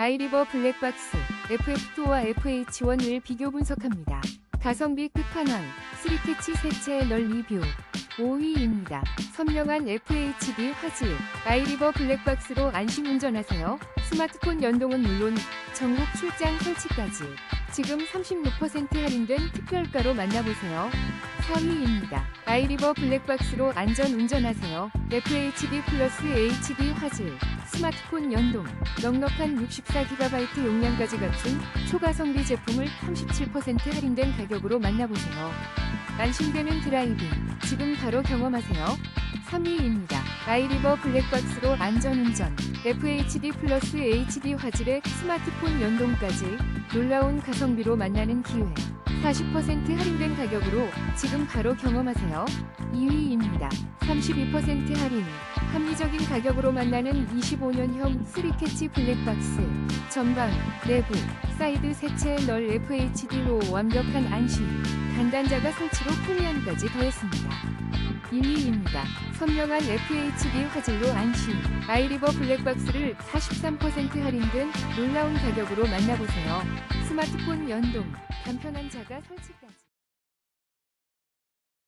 아이리버 블랙박스 FF2와 FH1을 비교 분석합니다. 가성비 끝판왕 3캐치 세체 널 리뷰 5위입니다. 선명한 FHD 화질 아이리버 블랙박스로 안심 운전하세요. 스마트폰 연동은 물론 전국 출장 설치까지 지금 36% 할인된 특별가로 만나보세요. 4위입니다. 아이리버 블랙박스로 안전 운전하세요. FHD 플러스 HD 화질, 스마트폰 연동, 넉넉한 64GB 용량까지 갖춘 초가성비 제품을 37% 할인된 가격으로 만나보세요. 안심되는 드라이빙, 지금 바로 경험하세요. 3위입니다. 아이리버 블랙박스로 안전운전, FHD 플러스 HD 화질의 스마트폰 연동까지 놀라운 가성비로 만나는 기회. 40% 할인된 가격으로 지금 바로 경험하세요. 2위입니다. 32% 할인. 합리적인 가격으로 만나는 25년형 3캐치 블랙박스. 전방, 내부, 사이드 세체 널 FHD로 완벽한 안심. 단단자가 설치로 프리안까지 더했습니다. 2위입니다. 선명한 FHD 화질로 안심. 아이리버 블랙박스를 43% 할인된 놀라운 가격으로 만나보세요. 스마트폰 연동, 간편한 자가 설치까지.